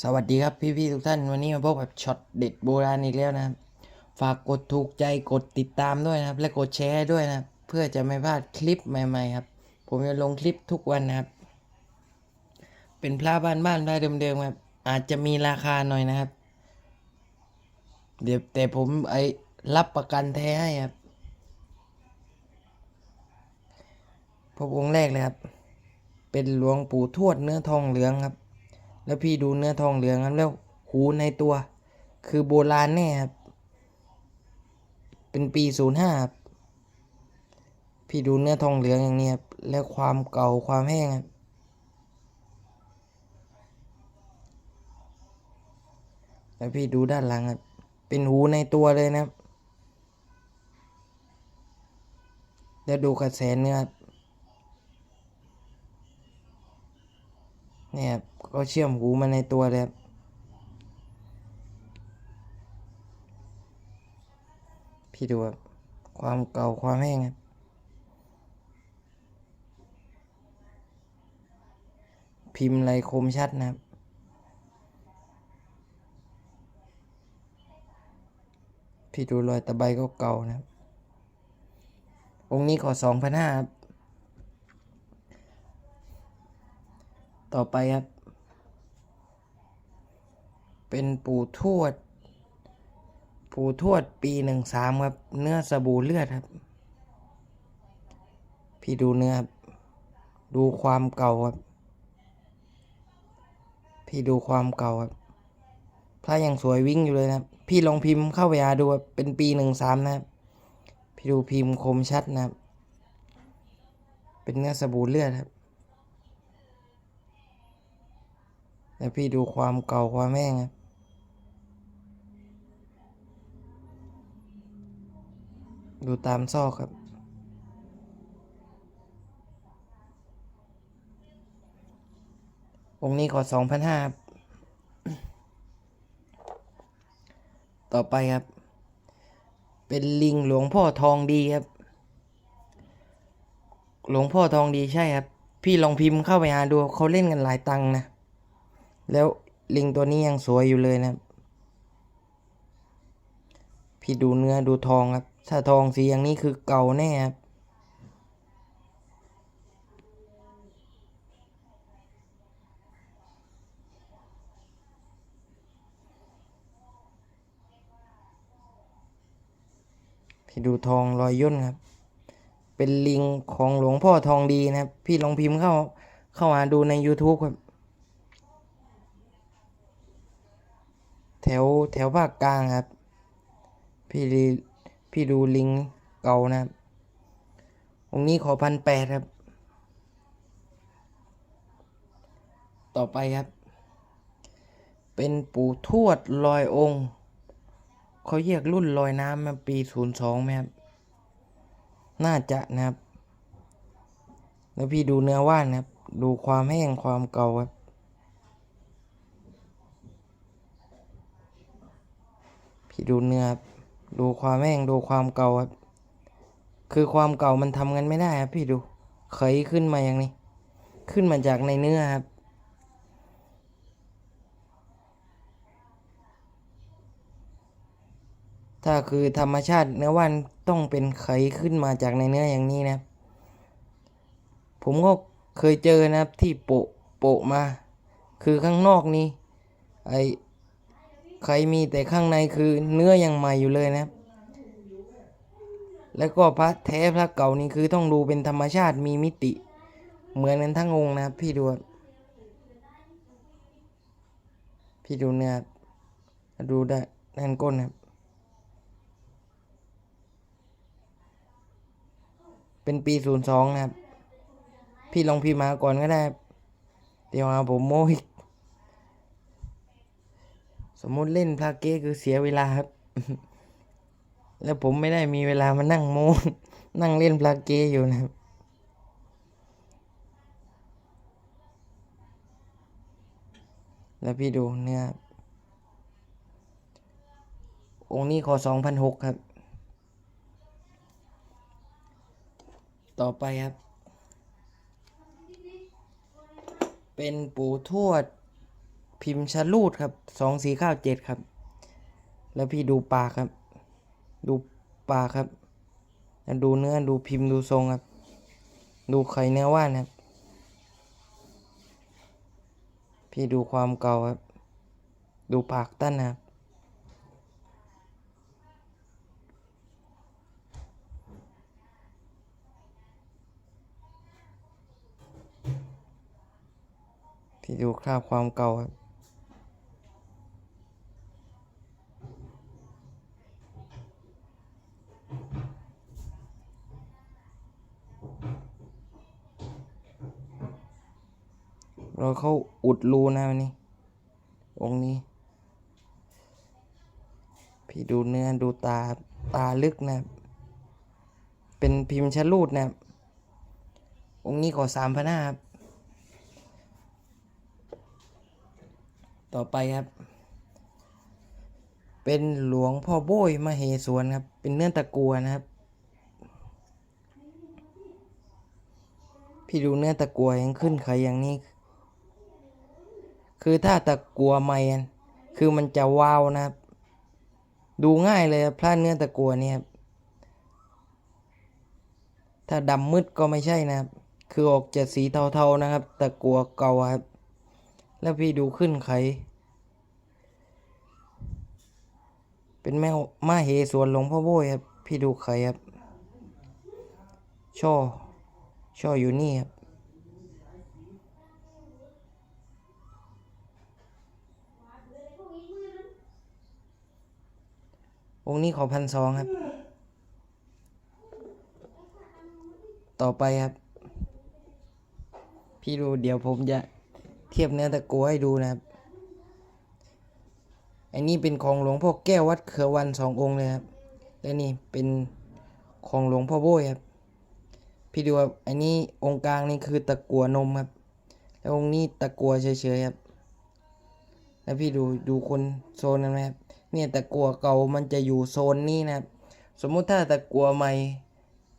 สวัสดีครับพี่ๆทุกท่านวันนี้มาพบกับช็อตเด็ดโบราณอีกแล้วนะครับ ฝากกดถูกใจกดติดตามด้วยนะครับ และกดแชร์ด้วยนะเพื่อจะไม่พลาดคลิปใหม่ๆครับ ผมจะลงคลิปทุกวันนะครับ เป็นพระบ้านบ้านพระเดิมๆครับอาจจะมีราคาหน่อยนะครับ เดี๋ยวแต่ผมไอรับประกันแท้ให้ครับพระองค์แรกเลยครับ เป็นหลวงปู่ทวดเนื้อทองเหลืองครับ แล้วพี่ดูเนื้อทองเหลืองครับแล้วหูในตัว คือโบราณแน่ครับ เป็นปีศูนย์ห้าครับพี่ดูเนื้อทองเหลืองอย่างนี้ครับแล้วความเก่าความแห้งครับแล้วพี่ดูด้านหลังครับเป็นหูในตัวเลยนะครับแล้วดูกระแสเนื้อครับเนี่ยครับ ก็เชื่อมหูมาในตัวเลยครับพี่ดูครับความเก่าความแห้งครับพิมพ์ลายคมชัดนะครับ พี่ดูรอยตะไบก็เก่านะครับ องค์นี้ขอสองพันห้าครับ ต่อไปครับ เป็นปู่ทวด ปู่ทวดปีหนึ่งสามครับ เนื้อสบู่เลือดครับ พี่ดูเนื้อครับดูความเก่าครับ พี่ดูความเก่าครับพระยังสวยวิ่งอยู่เลยนะครับ พี่ลองพิมพ์เข้าไปหาดูครับเป็นปีหนึ่งสามนะครับ พี่ดูพิมพ์คมชัดนะครับ เป็นเนื้อสบู่เลือดครับ แล้วพี่ดูความเก่าความแห้งครับดูตามซอกครับ องค์นี้ขอสองพันห้าต่อไปครับ เป็นลิงหลวงพ่อทองดีครับ หลวงพ่อทองดีใช่ครับ พี่ลองพิมพ์เข้าไปหาดูเขาเล่นกันหลายตังค์นะ แล้วลิงตัวนี้ยังสวยอยู่เลยนะครับ พี่ดูเนื้อดูทองครับ ถ้าทองสีอย่างนี้คือเก่าแน่ครับ พี่ดูทองรอยย่นครับ เป็นลิงของหลวงพ่อทองดีนะครับ พี่ลองพิมพ์เข้าเข้ามาดูใน YouTube ครับ แถวแถวภาคกลางครับ พี่ดีพี่ดูลิงเก่านะครับองนี้ขอพันแปดครับ ต่อไปครับ เป็นปู่ทวดลอยองค์ เขาเรียกรุ่นลอยน้ำมาปีศูนย์สองไหมครับ น่าจะนะครับ แล้วพี่ดูเนื้อว่านนะครับ ดูความแห้งความเก่าครับ ดูเนื้อครับดูความแห้งดูความเก่าครับ คือความเก่ามันทำกันไม่ได้ครับพี่ดูเคยขึ้นมาอย่างนี้ ขึ้นมาจากในเนื้อครับ ถ้าคือธรรมชาติเนื้อว่านต้องเป็นไขขึ้นมาจากในเนื้ออย่างนี้นะครับผมก็เคยเจอนะครับที่โปะโปะมา คือข้างนอกนี้ไอ ไขมีแต่ข้างในคือเนื้อยังใหม่อยู่เลยนะครับ แล้วก็พระแท้พระเก่านี่คือต้องดูเป็นธรรมชาติมีมิติ เหมือนกันทั้งองค์นะครับ พี่ดูพี่ดูเนื้อดูได้ด้านก้นครับ เป็นปีศูนย์สองนะครับ พี่ลองพิมพ์มาก่อนก็ได้ เดี๋ยวมาผมโม้อีก สมมุติเล่นพลาเก้คือเสียเวลาครับ แล้วผมไม่ได้มีเวลามานั่งโม้นั่งเล่นพลาเก้อยู่นะครับแล้วพี่ดูเนื้อองค์นี้ขอสองพันหกครับ ต่อไปครับ เป็นปู่ทวด พิมพ์ชะลูดครับสองสี่เก้าเจ็ดครับ แล้วพี่ดูปากครับ ดูปากครับแล้วดูเนื้อดูพิมพ์ดูทรงครับ ดูไข่เนื้อว่านครับ พี่ดูความเก่าครับ ดูปากตั้นนะครับพี่ดูคราบความเก่าครับ เราเข้าอุดรูนะวันนี้ องค์นี้ พี่ดูเนื้อดูตาตาลึกนะ เป็นพิมพ์ชะลูดนะ องค์นี้ขอสามพันห้าครับ ต่อไปครับ เป็นหลวงพ่อโบยมาเหสวนครับ เป็นเนื้อตะกัวนะครับ พี่ดูเนื้อตะกัวยังขึ้นไขอย่างนี้ คือถ้าตะกัวไม่คือมันจะวาวนะครับ ดูง่ายเลยพลาดเนื้อตะกัวเนี่ยครับถ้าดำมืดก็ไม่ใช่นะครับ คือออกจะสีเทาๆนะครับ ตะกัวเก่าครับ แล้วพี่ดูขึ้นไข เป็นแมวมาเหสวนหลวงพ่อโบยครับ พี่ดูไขครับ ช่อ ช่ออยู่นี่ครับ องค์นี้ขอพันสองครับ ต่อไปครับ พี่ดูเดี๋ยวผมจะเทียบเนื้อตะกัวให้ดูนะครับ อันนี้เป็นของหลวงพ่อแก้ววัดเขือวันสององค์เลยครับ และนี่เป็นของหลวงพ่อโบ้ยครับ พี่ดูครับ อันนี้องค์กลางนี่คือตะกัวนมครับ แล้วองค์นี้ตะกัวเฉยๆครับ แล้วพี่ดูดูคนโซนนั้นไหมครับ เนี่ยตะกัวเก่ามันจะอยู่โซนนี้นะครับ สมมุติถ้าตะกัวใหม่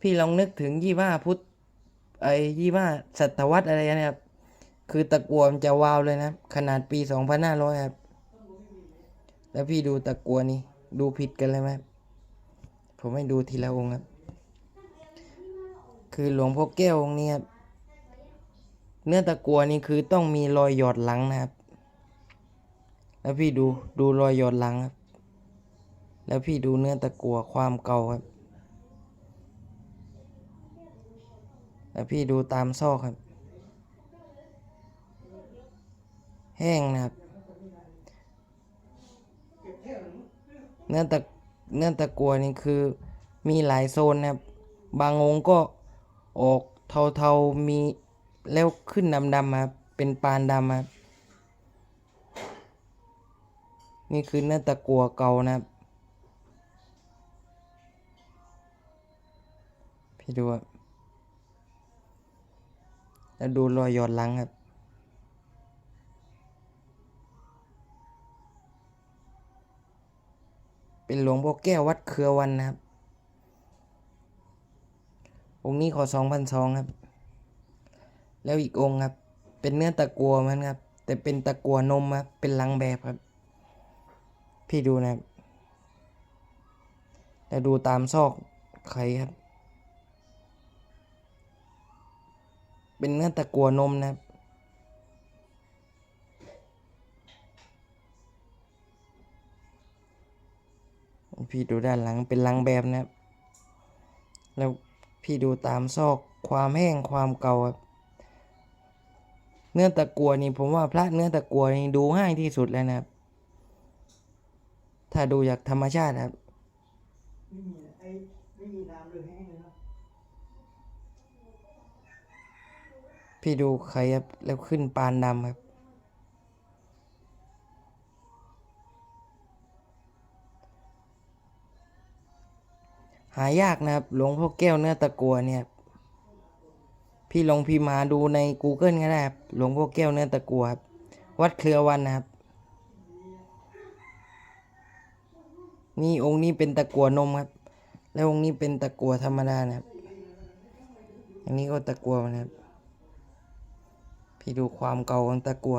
พี่ลองนึกถึงยี่ห้าพุทธไอ้ยี่ห้าศตวรรษอะไรนะครับ คือตะกัวมันจะวาวเลยนะขนาดปีสองพันห้าร้อยครับ แล้วพี่ดูตะกัวนี่ดูผิดกันเลยไหมผมให้ดูทีละองค์ครับ คือหลวงพ่อแก้วองค์นี้ครับ เนื้อตะกัวนี่คือต้องมีรอยหยอดหลังนะครับ แล้วพี่ดูดูรอยหยอดหลังครับ แล้วพี่ดูเนื้อตะกัวความเก่าครับ แล้วพี่ดูตามซอกครับ แห้งนะครับ เนื้อตะเนื้อตะกัวนี่คือมีหลายโซนนะครับ บางองค์ก็ออกเทาๆมีแล้วขึ้นดำๆครับเป็นปานดำครับนี่คือเนื้อตะกัวเก่านะครับ พี่ดูครับแล้วดูรอยหยอดลังครับ เป็นหลวงพ่อแก้ววัดเครือวันนะครับ องค์นี้ขอสองพันสองครับ แล้วอีกองค์ครับ เป็นเนื้อตะกัวมันครับ แต่เป็นตะกัวนมครับเป็นลังแบบครับ พี่ดูนะครับ แล้วดูตามซอกไข่ครับ เป็นเนื้อตะกัวนมนะครับพี่ดูด้านหลังเป็นลังแบบนะครับ แล้วพี่ดูตามซอกความแห้งความเก่าครับเนื้อตะกัวนี่ผมว่าพระเนื้อตะกัวนี่ดูง่ายที่สุดแล้วนะครับ ถ้าดูจากธรรมชาติครับ พี่ดูไข่ครับ แล้วขึ้นปานดำครับ หายากนะครับ หลวงพ่อแก้วเนื้อตะกัวเนี่ย พี่ลองพิมพ์หาดูใน Google ก็ได้ครับ หลวงพ่อแก้วเนื้อตะกัวครับ วัดเครือวันนะครับ นี่องค์นี้เป็นตะกัวนมครับ แล้วองค์นี้เป็นตะกัวธรรมดานะครับ อันนี้ก็ตะกัวนะครับ พี่ดูความเก่าของตะกัว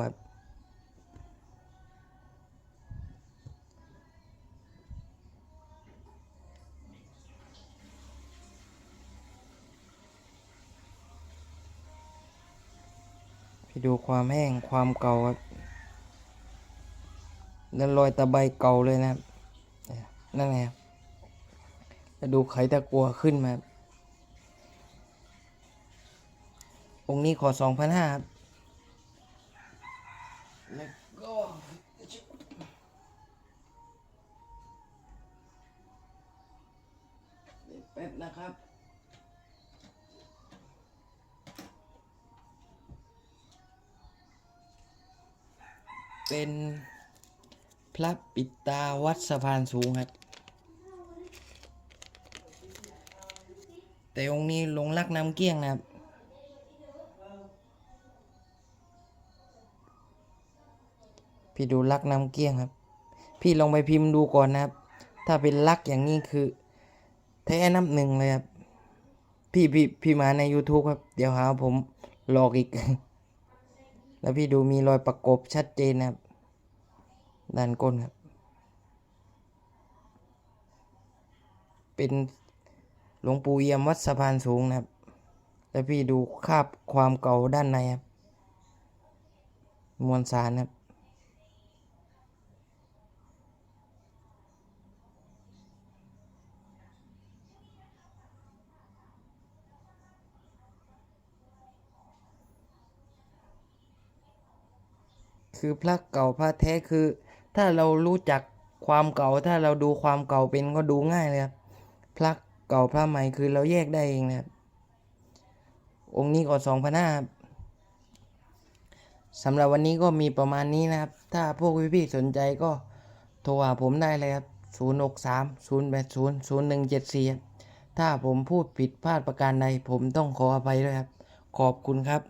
พี่ดูความแห้งความเก่าครับแล้วรอยตะไบเก่าเลยนะนั่นไงครัแล้วดูไขตะกัวขึ้นมาองค์นี้ขอสองพันห้าครับ แล้วก็ดนะครับเป็นพระปิตาวัดสะพานสูงครับ แต่องค์นี้ลงรักน้ำเกี้ยงนะครับ พี่ดูลักน้ำเกี้ยงครับ พี่ลองไปพิมพ์ดูก่อนนะครับ ถ้าเป็นลักอย่างนี้คือ แท้น้ำหนึ่งเลยครับ พี่พี่พี่มาใน YouTube ครับ เดี๋ยวหาผมหลอกอีก แล้วพี่ดูมีรอยประกบชัดเจนนะครับด้านก้นครับ เป็นหลวงปู่เอี่ยมวัดสะพานสูงนะครับ แล้วพี่ดูคาบความเก่าด้านในครับ มวลสารครับ คือพระเก่าพระแท้คือ ถ้าเรารู้จักความเก่า ถ้าเราดูความเก่าเป็นก็ดูง่ายเลยครับพระเก่าพระใหม่คือเราแยกได้เองนะครับองค์นี้ก็สองพันห้าสำหรับวันนี้ก็มีประมาณนี้นะครับ ถ้าพวกพี่ๆสนใจก็โทรหาผมได้เลยครับศูนย์หกสามศูนย์แปดศูนย์ศูนย์หนึ่งเจ็ดสี่ถ้าผมพูดผิดพลาดประการใดผมต้องขออภัยด้วยครับ ขอบคุณครับ